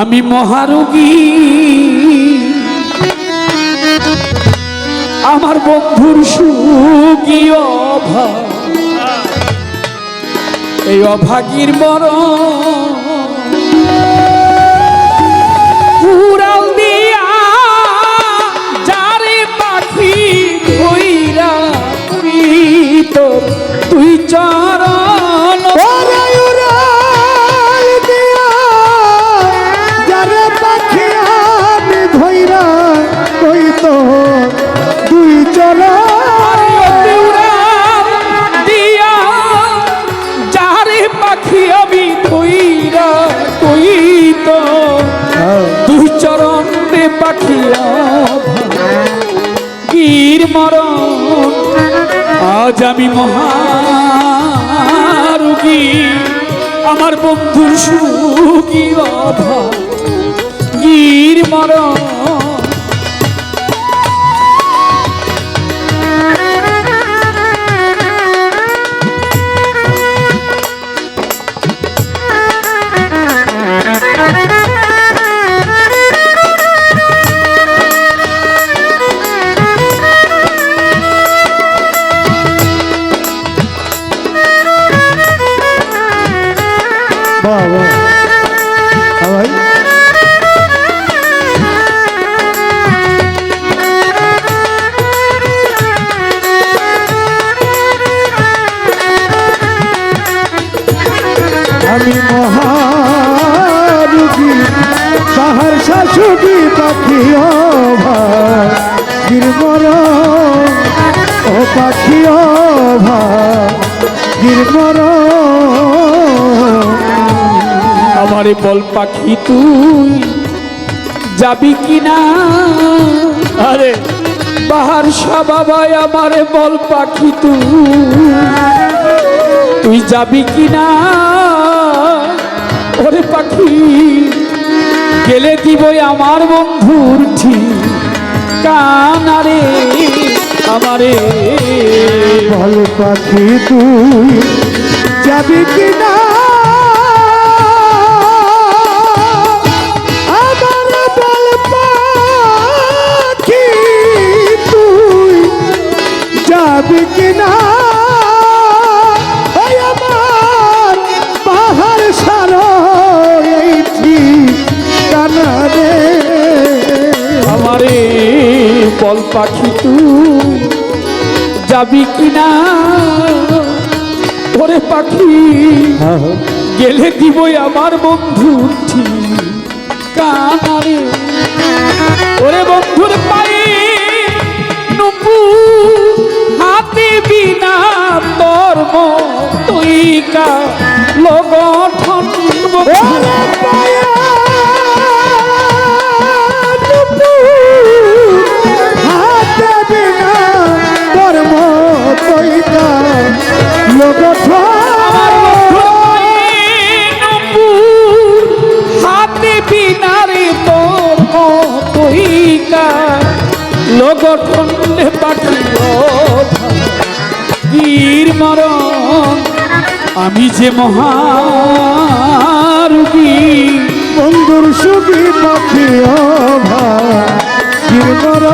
আমি মহারোগী। আমার বন্ধুর সুগী অভাব। এই অভাগীর বড় উড়াল দিয়া যারে পাখি ধইরা তুই তোর তুই চরণ চরণ রে পাখিয়া গির মরণ আজ আমি মহারুগী। আমার বন্ধুর সুখী অভাব। গির মরণ আমারে বল পাখি তুই যাবি কিনা? আরে, বাহার বাবাই আমারে বল পাখি তুই। তুই যাবি কিনা? ওরে পাখি, গেলে দিবই আমার বন্ধুর ঠিক কানারে, আমারে বল পাখি তুই যাবি কিনা? কিনা? আমার পাহাড় সারা ঠিকানা রে আমারে বল পাখি তুই যাবি কিনা? ওরে পাখি গেলে দিবই আমার বন্ধু ঠিক কানারে। ওরে বন্ধুর পাই নুপু হাতে বিনা তোর তুই কা। লগঠন গির মরণ। আমি যে মহারুগী বন্ধুর সুখী পাখি অভা মর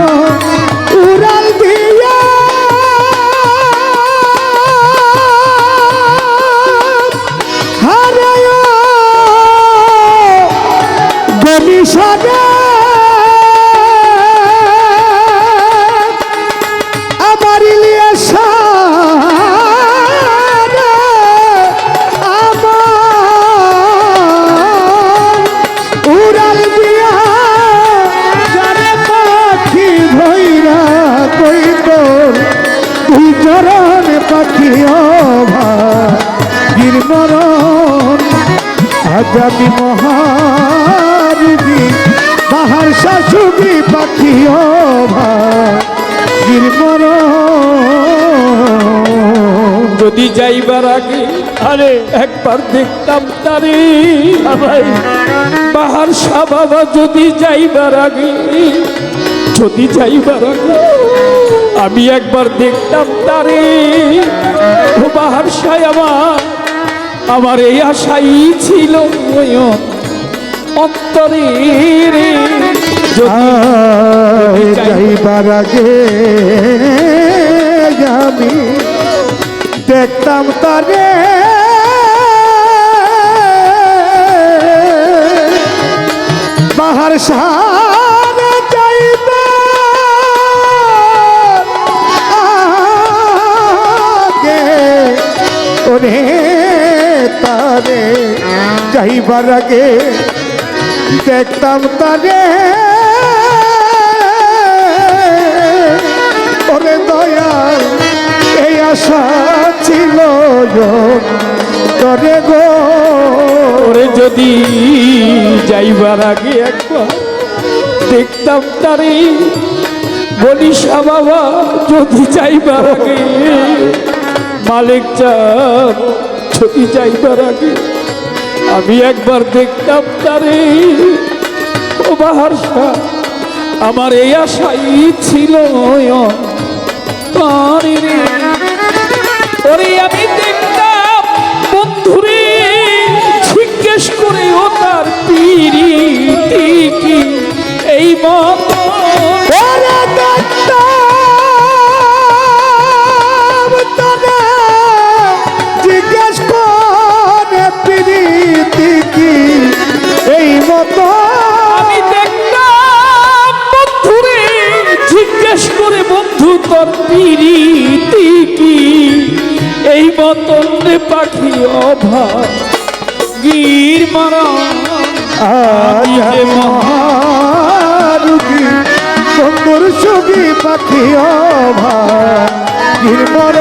আমি মহারুবি বাহার শাশুড়ি পাখি গিরমরণ যদি যাইবার আগে আরে একবার দেখতাম তারে। ভাই বাহার বাবা যদি যাইবার আগে যদি যাইবার আগে আমি একবার দেখতাম তারে। বাহার সায় আমার আমার এই আশাই ছিল। নয়ন অন্তরে রে যদি আয় যাইবার আগে আমি দেখতাম তারে। বাহার সারে যাইবার আগে দেখতাম তারে। ওরে দয়া এই আশা ছিল করে গো। ওরে যদি যাইবার আগে একবার দেখতাম তারে, বলিসা বাবা, যদি যাইবার আগে, মালিক চাঁদ, যদি যাইবার আগে আমি একবার দেখতাম তারে। ও বাহারসা আমার এই আশাই ছিল তারে আমি আমি দেখতাম বন্ধুরে জিজ্ঞেস করে বন্ধু তোর পিড়ি কি? এই মতন রে পাখি অভাব গির মারা। মহারুগী বন্ধুর ছবি পাখি অভাগীর মর।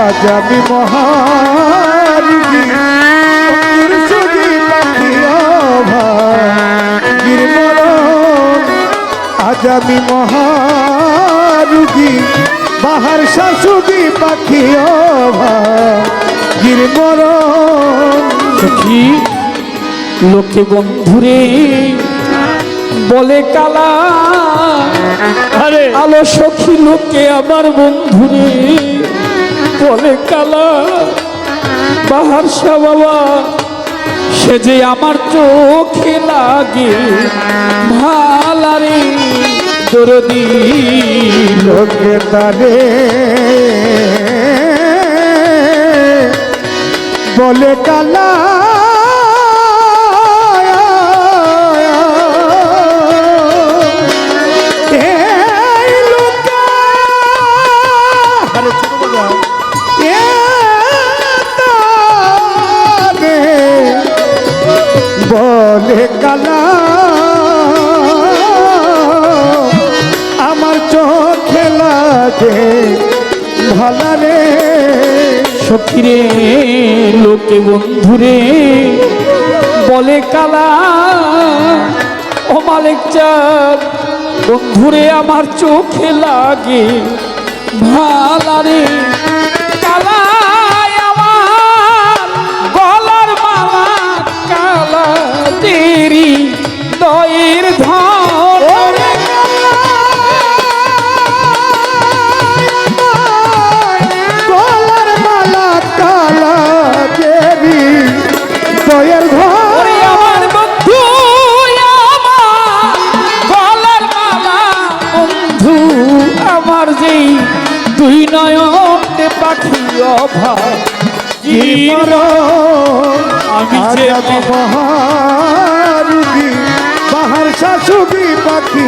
আজ আমি মহারুগী পাখি মর আজ আমি মহারুগী বাহার শাশুড়ি পাখি অভাগীর মরণ সখী লোকে বন্ধুরে বলে কালা আরে। আলো সখী লোকে আমার বন্ধুরে বলে কালা বাহার শাহ বাবা সে যে আমার চোখে লাগে ভালারে দরদি লোকে তারে বলে কালা সখীরে লোকে বন্ধুরে বলে কালা ও মালিক চাঁদ বন্ধুরে আমার চোখে লাগে ভালারে দুই নয়নে পাখি অভাব কি আমি যে মহারুগী বাহার শাশুড়ি পাখি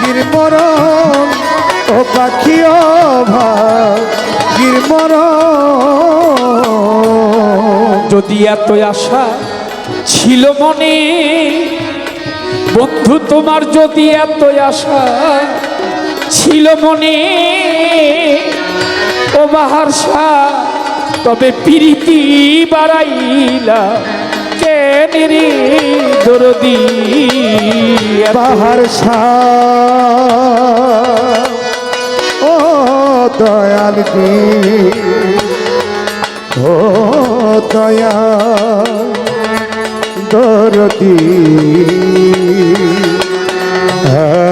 গিরমর ও পাখি গিরমর যদি এত আশা ছিল মনে বন্ধু তোমার যদি এত আশা ছিল মনে। ও বাহার শাহ, তবে প্রীতি বাড়াইলা। রে দরদি বাহার শাহ ও দয়াল কি? ও দয়া দরদি। এ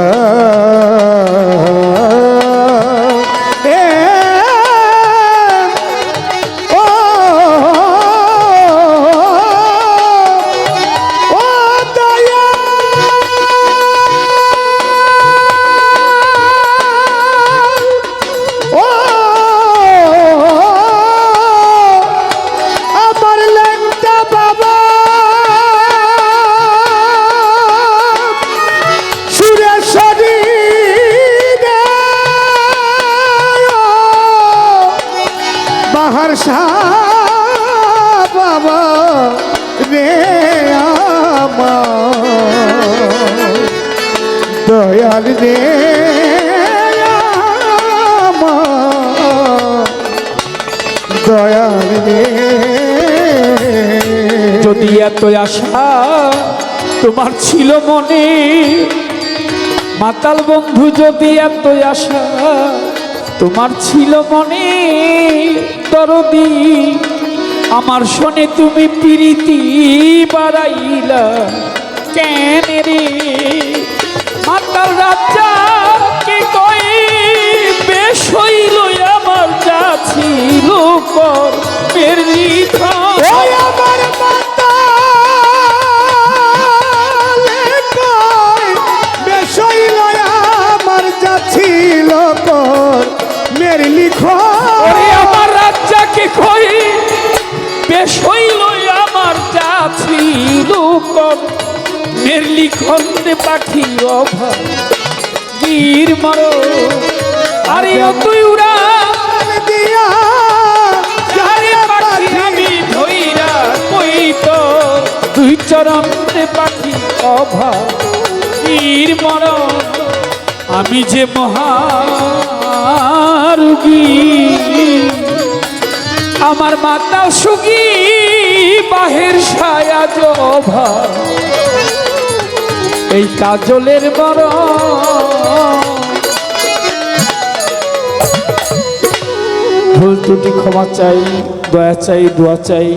দয়াল রে দয়াল রে। যদি এত আশা তোমার ছিল মনে, মাতাল বন্ধু, যদি এত আশা তোমার ছিল মনে, দরদি, আমার শোনে তুমি প্রীতি বাড়াইলা কেন রে? মাতাল রাজা কি কই বেশ হইল আমার যা ছিল কর মের আমার মাতালে কয়, বেশই আমার যা ছিল কর মেরে লিখো ওরে আমার রাজ্জাকে কই বেশ হইল আমার যা ছিল মেরলি খন্দে পাখি অভাব। গির মারো। আরে তুই উড়া। দিয়া দুই চরণে পাখি অভাব। গির মরণ আমি যে মহারুগী। আমার মাতা সুগি, বাহের ছায়া জভা এই কাজলের বড়। ভুল ত্রুটি ক্ষমা চাই দয়া চাই দোয়া চাই।